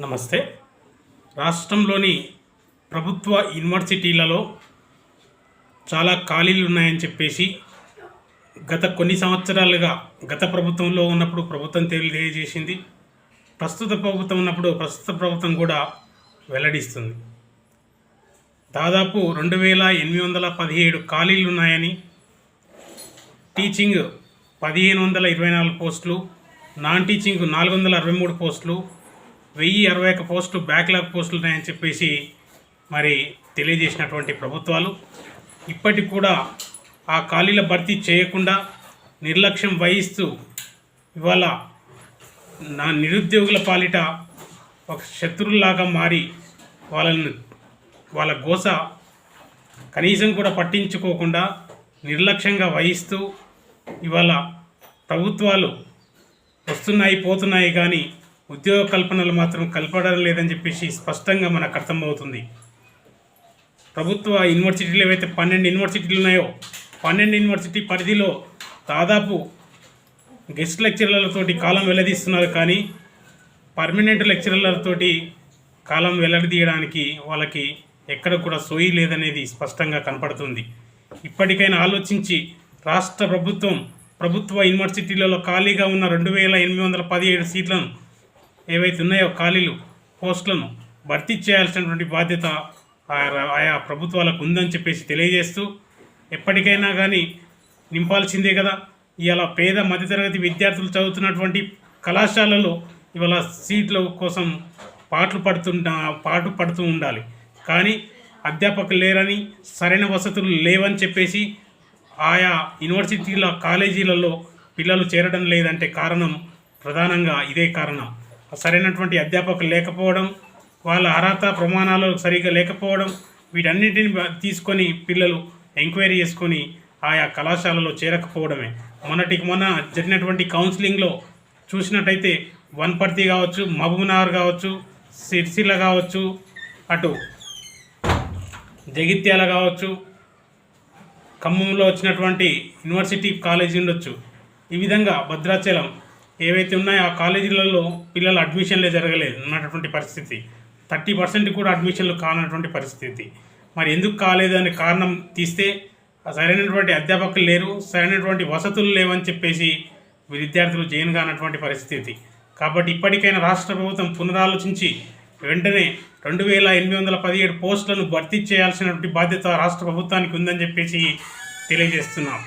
నమస్తే. రాష్ట్రంలోని ప్రభుత్వ యూనివర్సిటీలలో చాలా ఖాళీలు ఉన్నాయని చెప్పేసి గత కొన్ని సంవత్సరాలుగా గత ప్రభుత్వంలో ఉన్నప్పుడు ప్రభుత్వం తెలియజేసింది. ప్రస్తుత ప్రభుత్వం ఉన్నప్పుడు ప్రస్తుత ప్రభుత్వం కూడా వెల్లడిస్తుంది. దాదాపు రెండు వేల ఎనిమిది వందల పదిహేడు ఖాళీలు ఉన్నాయని టీచింగ్ పదిహేను వందల ఇరవై నాలుగు పోస్టులు నాన్ టీచింగ్ నాలుగు వందల అరవై మూడు పోస్టులు వెయ్యి అరవై ఒక పోస్టులు బ్యాక్లాగ్ పోస్టులు ఉన్నాయని చెప్పేసి మరి తెలియజేసినటువంటి ప్రభుత్వాలు. ఇప్పటికి కూడా ఆ ఖాళీల భర్తీ చేయకుండా నిర్లక్ష్యం వహిస్తూ ఇవాళ నా నిరుద్యోగుల పాలిట ఒక శత్రువులాగా మారి వాళ్ళని వాళ్ళ గోస కనీసం కూడా పట్టించుకోకుండా నిర్లక్ష్యంగా వహిస్తూ ఇవాళ ప్రభుత్వాలు వస్తున్నాయి పోతున్నాయి కానీ ఉద్యోగ కల్పనలు మాత్రం కల్పడం లేదని చెప్పేసి స్పష్టంగా మనకు అర్థమవుతుంది. ప్రభుత్వ యూనివర్సిటీలు ఏవైతే పన్నెండు యూనివర్సిటీలు ఉన్నాయో పన్నెండు యూనివర్సిటీ పరిధిలో దాదాపు గెస్ట్ లెక్చరర్లతోటి కాలం వెల్లదీస్తున్నారు కానీ పర్మనెంట్ లెక్చరర్లతోటి కాలం వెల్లడదీయడానికి వాళ్ళకి ఎక్కడ కూడా సోయి లేదనేది స్పష్టంగా కనపడుతుంది. ఇప్పటికైనా ఆలోచించి రాష్ట్ర ప్రభుత్వం ప్రభుత్వ యూనివర్సిటీలలో ఖాళీగా ఉన్న రెండు వేల ఎనిమిది వందల పదిహేడు సీట్లను ఏవైతే ఉన్నాయో ఖాళీలు పోస్టులను భర్తీ చేయాల్సినటువంటి బాధ్యత ఆయా ఆయా ప్రభుత్వాలకు ఉందని చెప్పేసి తెలియజేస్తూ ఎప్పటికైనా కానీ నింపాల్సిందే కదా. ఇవాళ పేద మధ్యతరగతి విద్యార్థులు చదువుతున్నటువంటి కళాశాలలో ఇవాళ సీట్ల కోసం పాటలు పడుతుంటా పాటు పడుతూ ఉండాలి. కానీ అధ్యాపకులు లేరని సరైన వసతులు లేవని చెప్పేసి ఆయా యూనివర్సిటీల కాలేజీలలో పిల్లలు చేరడం లేదంటే కారణం ప్రధానంగా ఇదే కారణం. సరైనటువంటి అధ్యాపకులు లేకపోవడం వాళ్ళ అర్హత ప్రమాణాలు సరిగా లేకపోవడం వీటన్నిటిని తీసుకొని పిల్లలు ఎంక్వైరీ చేసుకొని ఆయా కళాశాలలో చేరకపోవడమే. మొన్నటికి మొన్న జరిగినటువంటి కౌన్సిలింగ్లో చూసినట్టయితే వన్పర్తి కావచ్చు మహబూబ్నగర్ కావచ్చు సిరిసిల్ల కావచ్చు అటు జగిత్యాల కావచ్చు ఖమ్మంలో వచ్చినటువంటి యూనివర్సిటీ కాలేజీ ఉండొచ్చు. ఈ విధంగా భద్రాచలం ఏవైతే ఉన్నాయో ఆ కాలేజీలలో పిల్లల అడ్మిషన్లే జరగలేదు ఉన్నటువంటి పరిస్థితి. థర్టీ పర్సెంట్ కూడా అడ్మిషన్లు కానటువంటి పరిస్థితి. మరి ఎందుకు కాలేదు అనే కారణం తీస్తే సరైనటువంటి అధ్యాపకులు లేరు సరైనటువంటి వసతులు లేవని చెప్పేసి విద్యార్థులు జైన్ కానటువంటి పరిస్థితి. కాబట్టి ఇప్పటికైనా రాష్ట్ర ప్రభుత్వం పునరాలోచించి వెంటనే రెండు వేల ఎనిమిది వందల పదిహేడు పోస్టులను భర్తీ చేయాల్సినటువంటి బాధ్యత రాష్ట్ర ప్రభుత్వానికి ఉందని చెప్పేసి తెలియజేస్తున్నాం.